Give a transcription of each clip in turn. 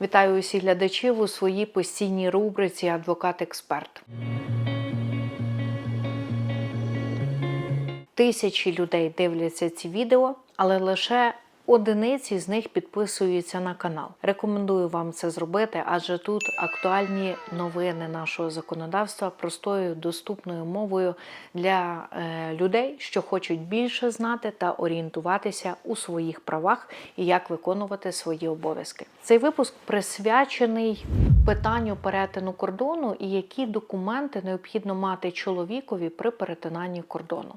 Вітаю усіх глядачів у своїй постійній рубриці Адвокат-експерт. Тисячі людей дивляться ці відео, але лише одиниці з них підписуються на канал. Рекомендую вам це зробити, адже тут актуальні новини нашого законодавства простою доступною мовою для е, людей, що хочуть більше знати та орієнтуватися у своїх правах і як виконувати свої обов'язки. Цей випуск присвячений питанню перетину кордону і які документи необхідно мати чоловікові при перетинанні кордону.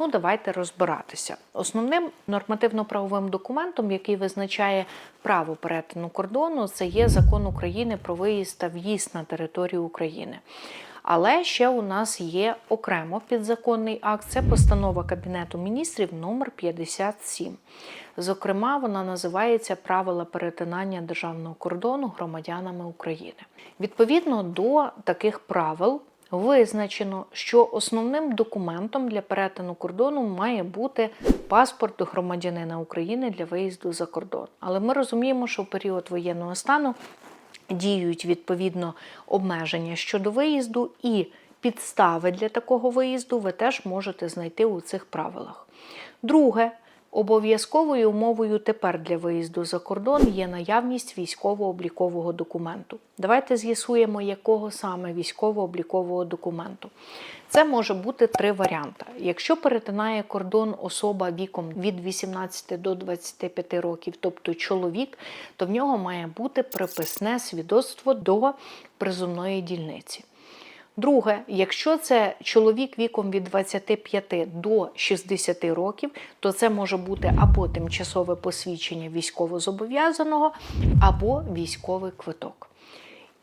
Ну, давайте розбиратися. Основним нормативно-правовим документом, який визначає право перетину кордону, це є закон України про виїзд та в'їзд на територію України. Але ще у нас є окремо підзаконний акт. Це постанова Кабінету міністрів номер 57. Зокрема, вона називається Правила перетинання державного кордону громадянами України. Відповідно до таких правил. Визначено, що основним документом для перетину кордону має бути паспорт громадянина України для виїзду за кордон. Але ми розуміємо, що в період воєнного стану діють відповідно обмеження щодо виїзду, і підстави для такого виїзду ви теж можете знайти у цих правилах. Друге, обов'язковою умовою тепер для виїзду за кордон є наявність військово-облікового документу. Давайте з'ясуємо, якого саме військово-облікового документу. Це може бути три варіанти. Якщо перетинає кордон особа віком від 18 до 25 років, тобто чоловік, то в нього має бути приписне свідоцтво до призовної дільниці. Друге, якщо це чоловік віком від 25 до 60 років, то це може бути або тимчасове посвідчення військовозобов'язаного, або військовий квиток.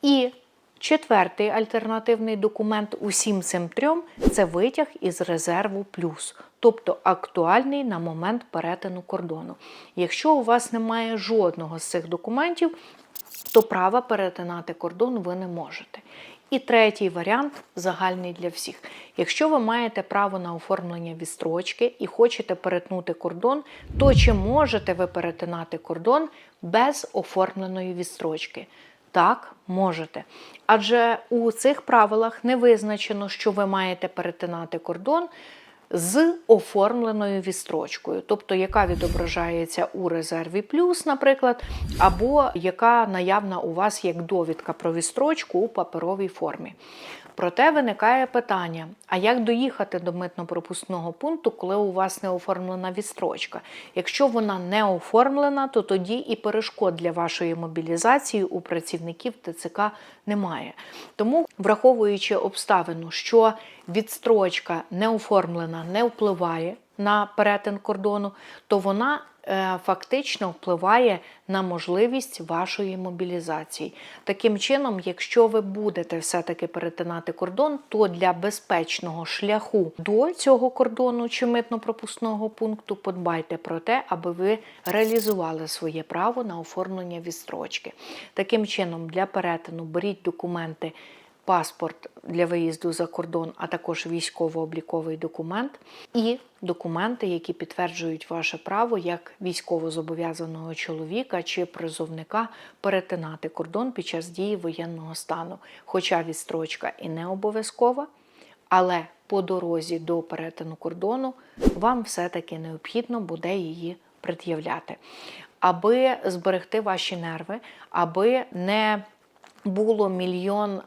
І четвертий альтернативний документ усім цим трьом це витяг із резерву плюс, тобто актуальний на момент перетину кордону. Якщо у вас немає жодного з цих документів, то права перетинати кордон ви не можете. І третій варіант загальний для всіх. Якщо ви маєте право на оформлення відстрочки і хочете перетнути кордон, то чи можете ви перетинати кордон без оформленої відстрочки? Так, можете. Адже у цих правилах не визначено, що ви маєте перетинати кордон з оформленою вістрочкою, тобто яка відображається у резерві плюс, наприклад, або яка наявна у вас як довідка про вістрочку у паперовій формі. Проте виникає питання: а як доїхати до митно-пропускного пункту, коли у вас не оформлена відстрочка? Якщо вона не оформлена, то тоді і перешкод для вашої мобілізації у працівників ТЦК немає. Тому, враховуючи обставину, що відстрочка не оформлена, не впливає на перетин кордону, то вона е, фактично впливає на можливість вашої мобілізації. Таким чином, якщо ви будете все-таки перетинати кордон, то для безпечного шляху до цього кордону чи митно-пропускного пункту подбайте про те, аби ви реалізували своє право на оформлення відстрочки. Таким чином, для перетину беріть документи паспорт для виїзду за кордон, а також військово-обліковий документ і документи, які підтверджують ваше право як військовозобов'язаного чоловіка чи призовника перетинати кордон під час дії воєнного стану. Хоча відстрочка і не обов'язкова, але по дорозі до перетину кордону вам все-таки необхідно буде її пред'являти. Аби зберегти ваші нерви, аби не було мільйон е,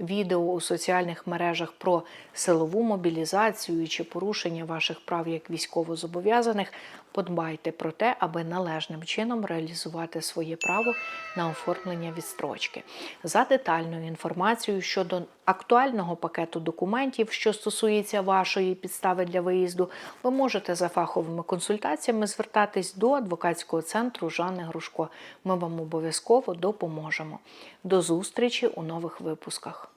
відео у соціальних мережах про силову мобілізацію чи порушення ваших прав як військовозобов'язаних. Подбайте про те, аби належним чином реалізувати своє право на оформлення відстрочки. За детальною інформацією щодо актуального пакету документів, що стосується вашої підстави для виїзду, ви можете за фаховими консультаціями звертатись до адвокатського центру Жанни Грушко. Ми вам обов'язково допоможемо. Зустрічі у нових випусках.